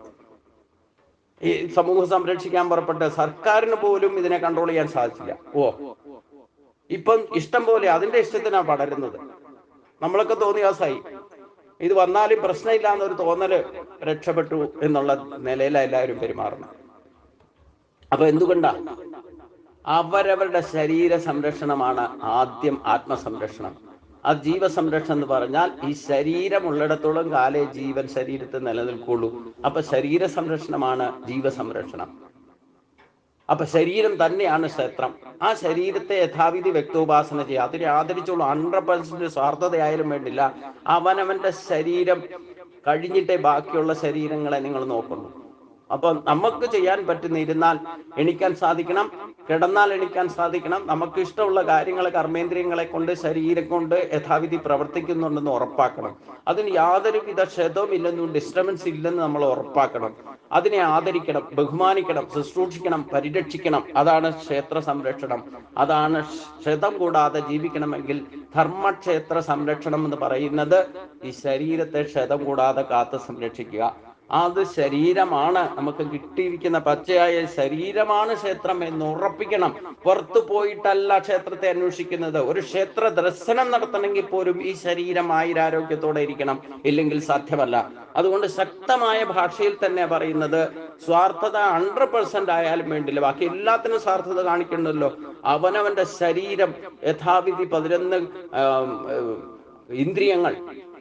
ഈ സമൂഹം സംരക്ഷിക്കാൻ പുറപ്പെട്ട് സർക്കാരിന് പോലും ഇതിനെ കൺട്രോൾ ചെയ്യാൻ സാധിച്ചില്ല. ഓ ഇപ്പം ഇഷ്ടം പോലെ അതിന്റെ ഇഷ്ടത്തിനാണ് പടരുന്നത്. നമ്മളൊക്കെ തോന്നിയാസായി ഇത് വന്നാലും പ്രശ്നമില്ല എന്നൊരു തോന്നൽ രക്ഷപ്പെട്ടു എന്നുള്ള നിലയിലാണ് എല്ലാവരും പെരുമാറുന്നത്. അപ്പൊ എന്തുകൊണ്ടാ? അവരവരുടെ ശരീര സംരക്ഷണമാണ് ആദ്യം ആത്മസംരക്ഷണം. ആ ജീവസംരക്ഷണം എന്ന് പറഞ്ഞാൽ ഈ ശരീരം ഉള്ളിടത്തോളം കാലേ ജീവൻ ശരീരത്തിൽ നിലനിൽക്കുള്ളൂ. അപ്പൊ ശരീര സംരക്ഷണമാണ് ജീവസംരക്ഷണം. അപ്പൊ ശരീരം തന്നെയാണ് ക്ഷേത്രം. ആ ശരീരത്തെ യഥാവിധി വ്യക്തോപാസന ചെയ്യുക. അതിനെ ആദരിച്ചോളൂ ഹൺഡ്രഡ് പെർസെന്റ് സ്വാർത്ഥതയായാലും വേണ്ടില്ല. അവനവന്റെ ശരീരം കഴിഞ്ഞിട്ടേ ബാക്കിയുള്ള ശരീരങ്ങളെ നിങ്ങൾ നോക്കുന്നു അപ്പൊ നമുക്ക് ചെയ്യാൻ പറ്റുന്ന ഇരുന്നാൽ എണിക്കാൻ സാധിക്കണം കിടന്നാൽ എണിക്കാൻ സാധിക്കണം. നമുക്ക് ഇഷ്ടമുള്ള കാര്യങ്ങൾ കർമ്മേന്ദ്രിയങ്ങളെ കൊണ്ട് ശരീരം കൊണ്ട് യഥാവിധി പ്രവർത്തിക്കുന്നുണ്ടെന്ന് ഉറപ്പാക്കണം. അതിന് യാതൊരുവിധ ക്ഷതവും ഇല്ലെന്നും ഡിസ്റ്റർബൻസ് ഇല്ലെന്ന് നമ്മൾ ഉറപ്പാക്കണം. അതിനെ ആദരിക്കണം ബഹുമാനിക്കണം ശുശ്രൂഷിക്കണം പരിരക്ഷിക്കണം. അതാണ് ക്ഷേത്ര സംരക്ഷണം. അതാണ് ക്ഷതം കൂടാതെ ജീവിക്കണമെങ്കിൽ ധർമ്മക്ഷേത്ര സംരക്ഷണം എന്ന് പറയുന്നത് ഈ ശരീരത്തെ ക്ഷതം കൂടാതെ കാത്ത് സംരക്ഷിക്കുക. അത് ശരീരമാണ്. നമുക്ക് കിട്ടിയിരിക്കുന്ന പച്ചയായ ശരീരമാണ് ക്ഷേത്രം എന്ന് ഉറപ്പിക്കണം. പുറത്തു പോയിട്ടല്ല ക്ഷേത്രത്തെ അന്വേഷിക്കുന്നത്. ഒരു ക്ഷേത്ര ദർശനം നടത്തണമെങ്കിൽ പോലും ഈ ശരീരം ആയിരാരോഗ്യത്തോടെ ഇരിക്കണം. ഇല്ലെങ്കിൽ സാധ്യമല്ല. അതുകൊണ്ട് ശക്തമായ ഭാഷയിൽ തന്നെ പറയുന്നത് സ്വാർത്ഥത ഹൺഡ്രഡ് പെർസെന്റ് ആയാലും വേണ്ടില്ല. ബാക്കി എല്ലാത്തിനും സ്വാർത്ഥത കാണിക്കണ്ടല്ലോ. അവനവന്റെ ശരീരം യഥാവിധി പതിനൊന്ന് ഇന്ദ്രിയങ്ങൾ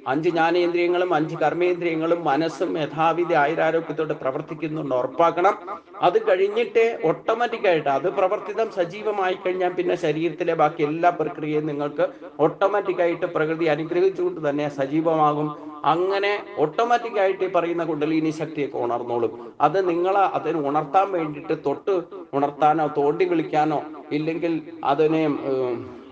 അഞ്ച് ജ്ഞാനേന്ദ്രിയങ്ങളും അഞ്ച് കർമ്മേന്ദ്രിയങ്ങളും മനസ്സും യഥാവിധി ആയുരാരോഗ്യത്തോടെ പ്രവർത്തിക്കുന്നുണ്ട്. ഉറപ്പാക്കണം. അത് കഴിഞ്ഞിട്ട് ഓട്ടോമാറ്റിക് ആയിട്ട് അത് പ്രവർത്തിതം സജീവമായി കഴിഞ്ഞാൽ പിന്നെ ശരീരത്തിലെ ബാക്കി എല്ലാ പ്രക്രിയയും നിങ്ങൾക്ക് ഓട്ടോമാറ്റിക് ആയിട്ട് പ്രകൃതി അനുഗ്രഹിച്ചുകൊണ്ട് തന്നെ സജീവമാകും. അങ്ങനെ ഓട്ടോമാറ്റിക് ആയിട്ട് ഈ പറയുന്ന കുണ്ടലിനി ശക്തിയൊക്കെ ഉണർന്നോളും. അത് നിങ്ങൾ അതിന് ഉണർത്താൻ വേണ്ടിയിട്ട് തൊട്ട് ഉണർത്താനോ തോണ്ടി വിളിക്കാനോ ഇല്ലെങ്കിൽ അതിനെ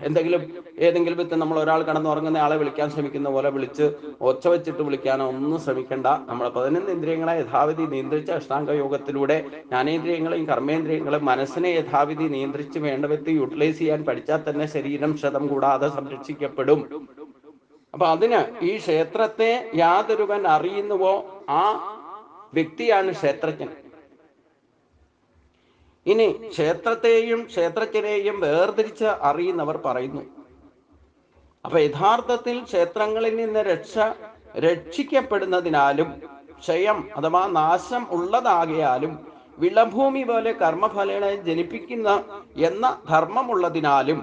എന്തെങ്കിലും ഏതെങ്കിലും വിധത്തിൽ നമ്മൾ ഒരാൾ കടന്നുറങ്ങുന്ന ആളെ വിളിക്കാൻ ശ്രമിക്കുന്ന പോലെ വിളിച്ച് ഒച്ച വെച്ചിട്ട് വിളിക്കാനോ ഒന്നും ശ്രമിക്കണ്ട. നമ്മൾ പതിനൊന്ന് ഇന്ദ്രിയങ്ങളെ യഥാവിധി നിയന്ത്രിച്ച അഷ്ടാംഗ യോഗത്തിലൂടെ ജ്ഞാനേന്ദ്രിയങ്ങളെയും കർമ്മേന്ദ്രിയങ്ങളെയും മനസ്സിനെ യഥാവിധി നിയന്ത്രിച്ച് വേണ്ട വിധത്തിൽ യൂട്ടിലൈസ് ചെയ്യാൻ പഠിച്ചാൽ തന്നെ ശരീരം ക്ഷതം കൂടാതെ സംരക്ഷിക്കപ്പെടും. അപ്പൊ അതിന് ഈ ക്ഷേത്രത്തെ യാതൊരുവൻ അറിയുന്നുവോ? ആ വ്യക്തിയാണ് ക്ഷേത്രജ്ഞൻ. ഇനി ക്ഷേത്രത്തെയും ക്ഷേത്രജ്ഞനെയും വേർതിരിച്ച് അറിയുന്നവർ പറയുന്നു. അപ്പൊ യഥാർത്ഥത്തിൽ ക്ഷേത്രങ്ങളിൽ നിന്ന് രക്ഷ രക്ഷിക്കപ്പെടുന്നതിനാലും ക്ഷയം അഥവാ നാശം ഉള്ളതാകിയാലും വിളഭൂമി പോലെ കർമ്മഫലങ്ങളെ ജനിപ്പിക്കുന്ന എന്ന ധർമ്മമുള്ളതിനാലും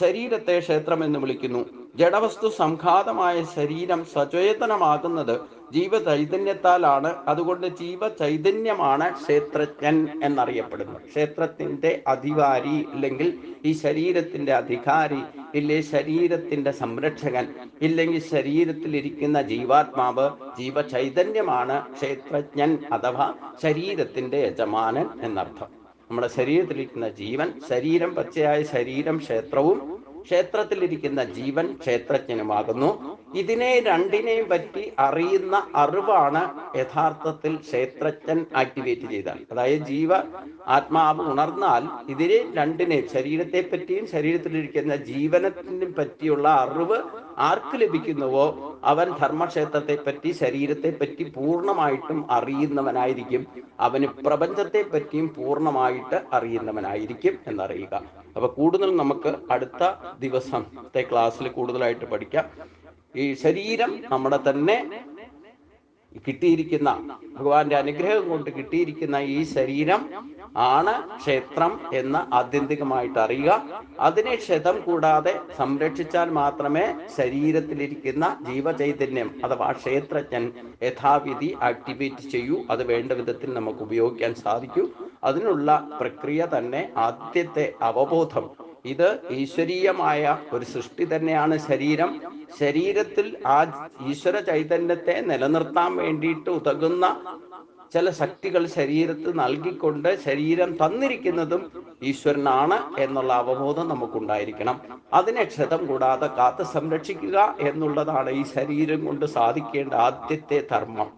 ശരീരത്തെ ക്ഷേത്രം എന്ന് വിളിക്കുന്നു. ജഡവസ്തു സംഘാതമായ ശരീരം സചേതനമാകുന്നത് ജീവചൈതന്യത്താലാണ്. അതുകൊണ്ട് ജീവചൈതന്യമാണ് ക്ഷേത്രജ്ഞൻ എന്നറിയപ്പെടുന്നത് ക്ഷേത്രത്തിന്റെ അധികാരി അല്ലെങ്കിൽ ഈ ശരീരത്തിന്റെ അധികാരി ഇല്ലേ ശരീരത്തിന്റെ സംരക്ഷകൻ ഇല്ലെങ്കിൽ ശരീരത്തിലിരിക്കുന്ന ജീവാത്മാവ് ജീവചൈതന്യമാണ് ക്ഷേത്രജ്ഞൻ അഥവാ ശരീരത്തിന്റെ യജമാനൻ എന്നർത്ഥം. നമ്മുടെ ശരീരത്തിലിരിക്കുന്ന ജീവൻ ശരീരം പച്ചയായ ശരീരം ക്ഷേത്രവും ക്ഷേത്രത്തിലിരിക്കുന്ന ജീവൻ ക്ഷേത്രജ്ഞനുമാകുന്നു. ഇതിനെ രണ്ടിനെയും പറ്റി അറിയുന്ന അറിവാണ് യഥാർത്ഥത്തിൽ ക്ഷേത്രജ്ഞൻ ആക്ടിവേറ്റ് ചെയ്താൽ അതായത് ജീവ ആത്മാവ് ഉണർന്നാൽ ഇതിനെ രണ്ടിനെയും ശരീരത്തെ പറ്റിയും ശരീരത്തിലിരിക്കുന്ന ജീവനത്തിനെ പറ്റിയുള്ള അറിവ് ആർക്ക് ലഭിക്കുന്നുവോ അവൻ ധർമ്മക്ഷേത്രത്തെ പറ്റി ശരീരത്തെ പറ്റി പൂർണമായിട്ടും അറിയുന്നവനായിരിക്കും. അവന് പ്രപഞ്ചത്തെ പറ്റിയും പൂർണമായിട്ട് അറിയുന്നവനായിരിക്കും എന്നറിയുക. അപ്പൊ കൂടുതൽ നമുക്ക് അടുത്ത ദിവസത്തെ ക്ലാസ്സിൽ കൂടുതലായിട്ട് പഠിക്കാം. ഈ ശരീരം നമ്മുടെ തന്നെ കിട്ടിയിരിക്കുന്ന ഭഗവാന്റെ അനുഗ്രഹം കൊണ്ട് കിട്ടിയിരിക്കുന്ന ഈ ശരീരം ആണ് ക്ഷേത്രം എന്ന് ആത്യന്തികമായിട്ട് അറിയുക. അതിനെ ക്ഷതം കൂടാതെ സംരക്ഷിച്ചാൽ മാത്രമേ ശരീരത്തിലിരിക്കുന്ന ജീവചൈതന്യം അഥവാ ക്ഷേത്രജ്ഞൻ യഥാവിധി ആക്ടിവേറ്റ് ചെയ്യൂ. അത് വേണ്ട വിധത്തിൽ നമുക്ക് ഉപയോഗിക്കാൻ സാധിക്കൂ. അതിനുള്ള പ്രക്രിയ തന്നെ ആദ്യത്തെ അവബോധം. ഇത് ഈശ്വരീയമായ ഒരു സൃഷ്ടി തന്നെയാണ് ശരീരം. ശരീരത്തിൽ ആ ഈശ്വര ചൈതന്യത്തെ നിലനിർത്താൻ വേണ്ടിയിട്ട് ഉതകുന്ന ചില ശക്തികൾ ശരീരത്ത് നൽകിക്കൊണ്ട് ശരീരം തന്നിരിക്കുന്നതും ഈശ്വരനാണ് എന്നുള്ള അവബോധം നമുക്കുണ്ടായിരിക്കണം. അതിനെ ക്ഷതം കൂടാതെ കാത്തു സംരക്ഷിക്കുക എന്നുള്ളതാണ് ഈ ശരീരം കൊണ്ട് സാധിക്കേണ്ട ആദ്യത്തെ ധർമ്മം.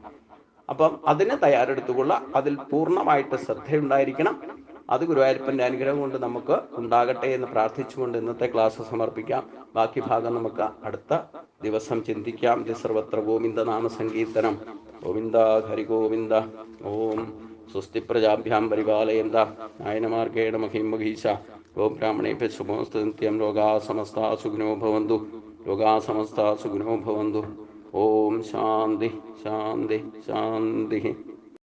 അപ്പം അതിന് തയ്യാറെടുത്തുകൊള്ള അതിൽ പൂർണമായിട്ട് ശ്രദ്ധയുണ്ടായിരിക്കണം. അത് ഗുരുവായൂരപ്പന്റെ അനുഗ്രഹം കൊണ്ട് നമുക്ക് ഉണ്ടാകട്ടെ എന്ന് പ്രാർത്ഥിച്ചുകൊണ്ട് ഇന്നത്തെ ക്ലാസ് സമർപ്പിക്കാം. ബാക്കി ഭാഗം നമുക്ക് അടുത്ത ദിവസം ചിന്തിക്കാം. ഇത് സർവത്ര ഗോവിന്ദ നാമസങ്കീർത്തനം ഗോവിന്ദ ഹരി ഗോവിന്ദ ഓം സ്വസ്തി പ്രജാഭ്യാം പരിപാലയന്ത. നായനമാർഗേണ മഹിം മഹീശ. ഗോബ്രാഹ്മണേഭ്യ ശുഭോസ്തു നിത്യം ലോകാ സമസ്ത സുഖിനോ ഭവന്തു. ലോകാ സമസ്ത സുഖിനോ ഭവന്തു. ഓം ശാന്തി ശാന്തി ശാന്തി.